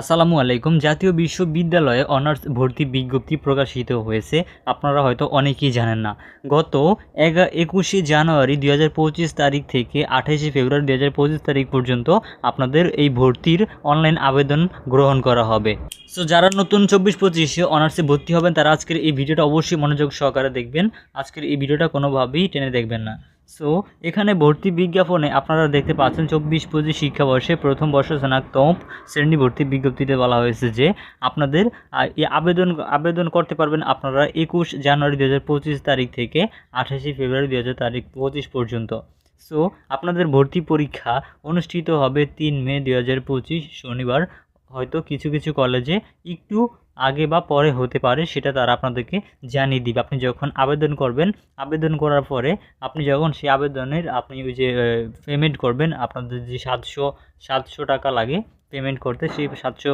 আসসালামু আলাইকুম। জাতীয় বিশ্ববিদ্যালয়ে অনার্স ভর্তি বিজ্ঞপ্তি প্রকাশিত হয়েছে। আপনারা হয়তো অনেকেই জানেন না। গত এগা একুশে জানুয়ারি দুই হাজার পঁচিশ তারিখ থেকে আঠাশে ফেব্রুয়ারি দুই হাজার পঁচিশ তারিখ পর্যন্ত আপনাদের এই ভর্তির অনলাইন আবেদন গ্রহণ করা হবে। সো যারা নতুন চব্বিশ পঁচিশে অনার্সে ভর্তি হবেন, তারা আজকের এই ভিডিওটা অবশ্যই মনোযোগ সহকারে দেখবেন। আজকের এই ভিডিওটা কোনোভাবেই টেনে দেখবেন না। সো এখানে ভর্তি বিজ্ঞাপনে আপনারা দেখতে পাচ্ছেন চব্বিশ পঁচিশ শিক্ষাবর্ষে প্রথম বর্ষ স্নাতক শ্রেণি ভর্তি বিজ্ঞপ্তিতে বলা হয়েছে যে আপনাদের আবেদন আবেদন করতে পারবেন আপনারা একুশ জানুয়ারি দু হাজার পঁচিশ তারিখ থেকে আঠাশে ফেব্রুয়ারি দু হাজার তারিখ পঁচিশ পর্যন্ত। সো আপনাদের ভর্তি পরীক্ষা অনুষ্ঠিত হবে তিন মে দু হাজার পঁচিশ শনিবার হয়তো কিছু কিছু কলেজে একটু আগে বা পরে হতে পারে, সেটা তারা আপনাদেরকে জানিয়ে দিবে। আপনি যখন আবেদন করবেন, আবেদন করার পরে আপনি যখন সেই আবেদনের আপনি ওই যে পেমেন্ট করবেন, আপনাদের যে সাতশো সাতশো টাকা লাগে পেমেন্ট করতে, সেই সাতশো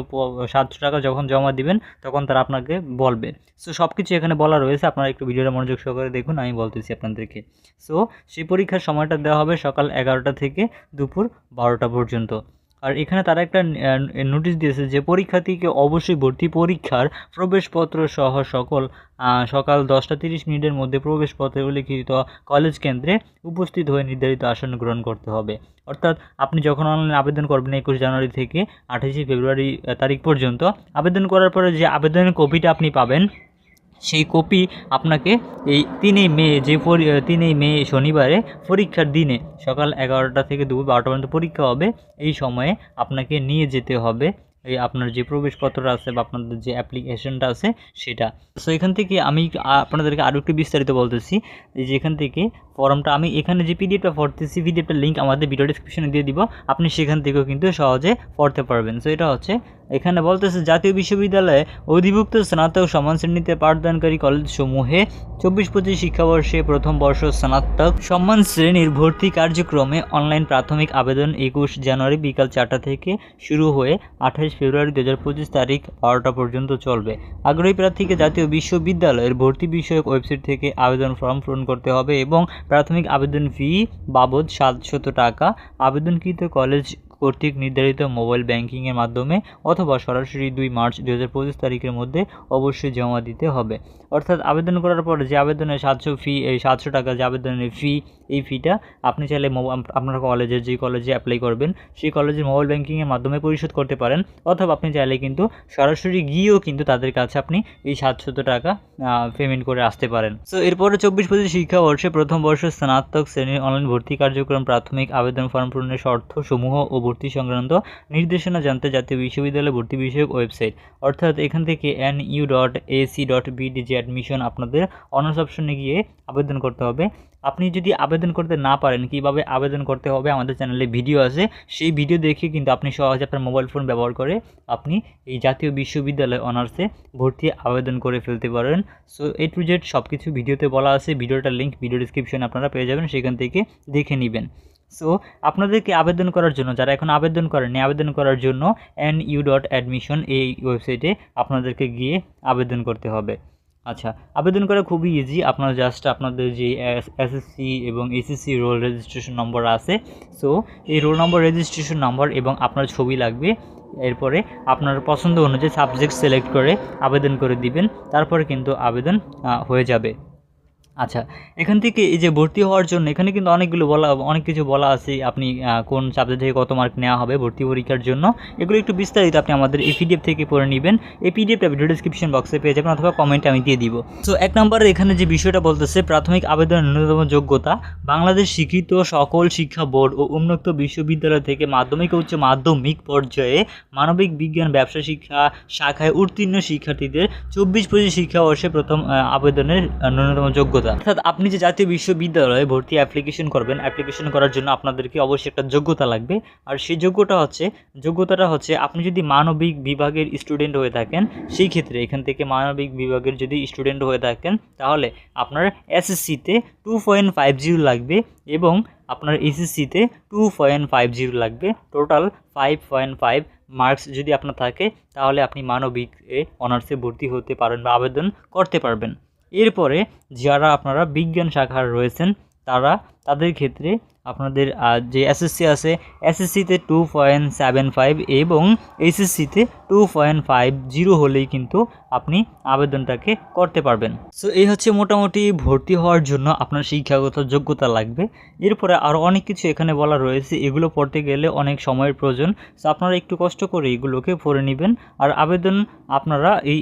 সাতশো টাকা যখন জমা দিবেন, তখন তারা আপনাকে বলবে। সো সব কিছু এখানে বলা রয়েছে, আপনারা একটু ভিডিওটা মনোযোগ সহকারে দেখুন, আমি বলতেছি আপনাদেরকে। সো সেই পরীক্ষার সময়টা দেওয়া হবে সকাল এগারোটা থেকে দুপুর বারোটা পর্যন্ত। আর এখানে তারা একটা নোটিশ দিয়েছে যে পরীক্ষার্থীকে অবশ্যই ভর্তি পরীক্ষার প্রবেশপত্র সহ সকল সকাল দশটা তিরিশ মিনিটের মধ্যে প্রবেশপত্রে উল্লিখিত কলেজ কেন্দ্রে উপস্থিত হয়ে নির্ধারিত আসন গ্রহণ করতে হবে। অর্থাৎ আপনি যখন অনলাইন আবেদন করবেন একুশ জানুয়ারি থেকে আঠাশে ফেব্রুয়ারি তারিখ পর্যন্ত, আবেদন করার পরে যে আবেদনের কপিটা আপনি পাবেন সেই কপি আপনাকে এই তিনই মে যে তিনই মে শনিবারে পরীক্ষার দিনে সকাল এগারোটা থেকে দুপুর বারোটা পর্যন্ত পরীক্ষা হবে। এই সময়ে আপনাকে নিয়ে যেতে হবে। এই আপনার যে প্রবেশপত্রটা আছে বা আপনাদের যে অ্যাপ্লিকেশনটা আছে সেটা। সো এখান থেকে আমি আপনাদেরকে আরও একটু বিস্তারিত বলতেছি। এই যে এখান থেকে ফর্মটা আমি এখানে যে পিডিএফটা পড়তেছি পিডিএফটার লিঙ্ক আমাদের ভিডিও ডিসক্রিপশনে দিয়ে দিব। আপনি সেখান থেকেও কিন্তু সহজে পড়তে পারবেন। সো এটা হচ্ছে এখানে বলতেছে, জাতীয় বিশ্ববিদ্যালয়ে অধিভুক্ত স্নাতক সমান শ্রেণীতে পাঠদানকারী কলেজসমূহে চব্বিশ পঁচিশ শিক্ষাবর্ষে প্রথম বর্ষ স্নাতক সম্মান শ্রেণির ভর্তি কার্যক্রমে অনলাইন প্রাথমিক আবেদন একুশ জানুয়ারি বিকাল চারটা থেকে শুরু হয়ে আঠাশ ফেব্রুয়ারি দু হাজার পঁচিশ তারিখ বারোটা পর্যন্ত চলবে। আগ্রহী প্রার্থীকে জাতীয় বিশ্ববিদ্যালয়ের ভর্তি বিষয়ক ওয়েবসাইট থেকে আবেদন ফর্ম পূরণ করতে হবে এবং প্রাথমিক আবেদন ফি বাবদ সাতশত টাকা। আবেদনকৃত কলেজ কর্তৃক নির্ধারিত মোবাইল ব্যাংকিংয়ের মাধ্যমে অথবা সরাসরি দুই মার্চ দু হাজার পঁচিশ তারিখের মধ্যে অবশ্যই জমা দিতে হবে। অর্থাৎ আবেদন করার পর যে আবেদনের সাতশো ফি সাতশো টাকা যে আবেদনের ফি এই ফিটা আপনি চাইলে আপনার কলেজের যে কলেজে অ্যাপ্লাই করবেন, সেই কলেজের মোবাইল ব্যাংকিংয়ের মাধ্যমে পরিশোধ করতে পারেন। অথবা আপনি চাইলে কিন্তু সরাসরি গিয়েও কিন্তু তাদের কাছে আপনি এই সাতশত টাকা পেমেন্ট করে আসতে পারেন। সো এরপরে চব্বিশ পঁচিশ শিক্ষাবর্ষে প্রথম বর্ষ স্নাতক শ্রেণির অনলাইন ভর্তি কার্যক্রম, প্রাথমিক আবেদন ফর্ম পূরণের শর্ত সমূহ ও ভর্তি সংক্রান্ত নির্দেশনা জানতে জাতীয় বিশ্ববিদ্যালয় ভর্তি বিষয়ক ওয়েবসাইট, অর্থাৎ এখান থেকে N U dot AC dot BD যে অ্যাডমিশন আপনাদের অনার্স অপশনে গিয়ে আবেদন করতে হবে। আপনি যদি আবেদন করতে না পারেন, কীভাবে আবেদন করতে হবে আমাদের চ্যানেলে ভিডিও আছে, সেই ভিডিও দেখে কিন্তু আপনি সহজে আপনার মোবাইল ফোন ব্যবহার করে আপনি এই জাতীয় বিশ্ববিদ্যালয় অনার্সে ভর্তি আবেদন করে ফেলতে পারেন। সো, এ টু জেড সব কিছু ভিডিওতে বলা আছে, ভিডিওটার লিঙ্ক ভিডিও ডিসক্রিপশনে আপনারা পেয়ে যাবেন, সেখান থেকে দেখে নেবেন। সো, আপনাদেরকে আবেদন করার জন্য, যারা এখন আবেদন করেননি, আবেদন করার জন্য এন ইউ ডট অ্যাডমিশন এই ওয়েবসাইটে আপনাদেরকে গিয়ে আবেদন করতে হবে। আচ্ছা আবেদন করা খুবই ইজি আপনারা জাস্ট আপনাদের যে এসএসসি এবং এসএসসি রোল রেজিস্ট্রেশন নম্বর আছে সো এই রোল নম্বর রেজিস্ট্রেশন নম্বর এবং আপনার ছবি লাগবে। এরপরে আপনার পছন্দ অনুযায়ী সাবজেক্ট সিলেক্ট করে আবেদন করে দিবেন। তারপরে কিন্তু আবেদন হয়ে যাবে। আচ্ছা এখান থেকে এই যে ভর্তি হওয়ার জন্য এখানে কিন্তু অনেকগুলো বলা, অনেক কিছু বলা আছে আপনি কোন সাবজেক্ট থেকে কত মার্ক নেওয়া হবে ভর্তি পরীক্ষার জন্য। এগুলো একটু বিস্তারিত আপনি আমাদের এই পিডিএফ থেকে পড়ে নেবেন। এই পিডিএফটা ভিডিও ডিসক্রিপশন বক্সে পেয়ে যাবেন অথবা কমেন্টে আমি দিয়ে দিব। সো এক নম্বরে এখানে যে বিষয়টা বলতেছে, প্রাথমিক আবেদনের ন্যূনতম যোগ্যতা, বাংলাদেশ স্বীকৃত সকল শিক্ষা বোর্ড ও উন্মুক্ত বিশ্ববিদ্যালয় থেকে মাধ্যমিক উচ্চ মাধ্যমিক পর্যায়ে মানবিক বিজ্ঞান ব্যবসা শিক্ষা শাখায় উত্তীর্ণ শিক্ষার্থীদের চব্বিশ পঁচিশ শিক্ষাবর্ষে প্রথম আবেদনের ন্যূনতম যোগ্যতা। অর্থাৎ আপনি যে জাতীয় বিশ্ববিদ্যালয়ে ভর্তি অ্যাপ্লিকেশন করবেন অ্যাপ্লিকেশন করার জন্য আপনাদেরকে অবশ্যই একটা যোগ্যতা লাগবে। আর সেই যোগ্যতা হচ্ছে, যোগ্যতাটা হচ্ছে আপনি যদি মানবিক বিভাগের স্টুডেন্ট হয়ে থাকেন, সেই ক্ষেত্রে এখান থেকে মানবিক বিভাগের যদি স্টুডেন্ট হয়ে থাকেন, তাহলে আপনার এসএসসিতে টু পয়েন্ট ফাইভ জিরো লাগবে এবং আপনার এসএসসিতে টু পয়েন্ট ফাইভ জিরো লাগবে। Total five point five marks যদি আপনার থাকে, তাহলে আপনি মানবিক এ অনার্সে ভর্তি হতে পারেন বা আবেদন করতে পারবেন। এরপরে যারা আপনারা বিজ্ঞান শাখার রয়েছেন তারা তাদের ক্ষেত্রে আপনাদের যে এসএসসি আছে এসএসসিতে টু পয়েন্ট সেভেন ফাইভ এবং এইচএসসিতে টু পয়েন্ট ফাইভ জিরো হলেই কিন্তু আপনি আবেদনটাকে করতে পারবেন। সো এই হচ্ছে মোটামুটি ভর্তি হওয়ার জন্য আপনার শিক্ষাগত যোগ্যতা লাগবে। এরপরে আরও অনেক কিছু এখানে বলা রয়েছে, এগুলো পড়তে গেলে অনেক সময়ের প্রয়োজন। সো আপনারা একটু কষ্ট করে এগুলোকে পড়ে নেবেন। আর আবেদন আপনারা এই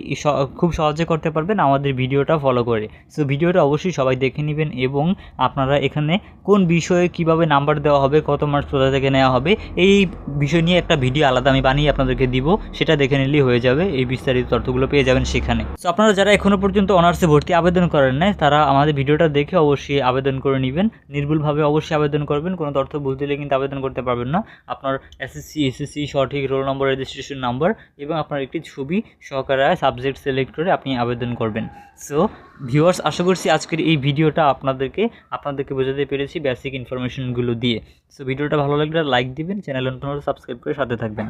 খুব সহজে করতে পারবেন আমাদের ভিডিওটা ফলো করে। সো ভিডিওটা অবশ্যই সবাই দেখে নেবেন এবং আপনারা এখানে কোন বিষয়ে কীভাবে নাম্বার দেওয়া হবে, কত মার্কস কোথা থেকে নেওয়া হবে, এই বিষয় নিয়ে একটা ভিডিও আলাদা আমি বানিয়ে আপনাদেরকে দিব, সেটা দেখে নিলেই হয়ে যাবে, এই বিস্তারিত তথ্যগুলো পেয়ে যাবেন সেখানে। সো আপনারা যারা এখনও পর্যন্ত অনার্সে ভর্তি আবেদন করেন নাই, তারা আমাদের ভিডিওটা দেখে অবশ্যই আবেদন করে নেবেন। নির্ভুলভাবে অবশ্যই আবেদন করবেন, কোনো তথ্য ভুল দিলে কিন্তু আবেদন করতে পারবেন না। আপনার এসএসসি এসএসসি সঠিক রোল নম্বর রেজিস্ট্রেশন নাম্বার এবং আপনার একটি ছবি সহকারে সাবজেক্ট সিলেক্ট করে আপনি আবেদন করবেন। সো ভিউয়ার্স আশা করছি আজকের এই ভিডিওটা আপনাদেরকে আপনাদেরকে বোঝাতে পেরেছি বেসিক ইনফরমেশনগুলো দিয়ে। সো ভিডিওটা ভালো লাগলে লাইক দিবেন চ্যানেল সাবস্ক্রাইব করে সাথে থাকবেন।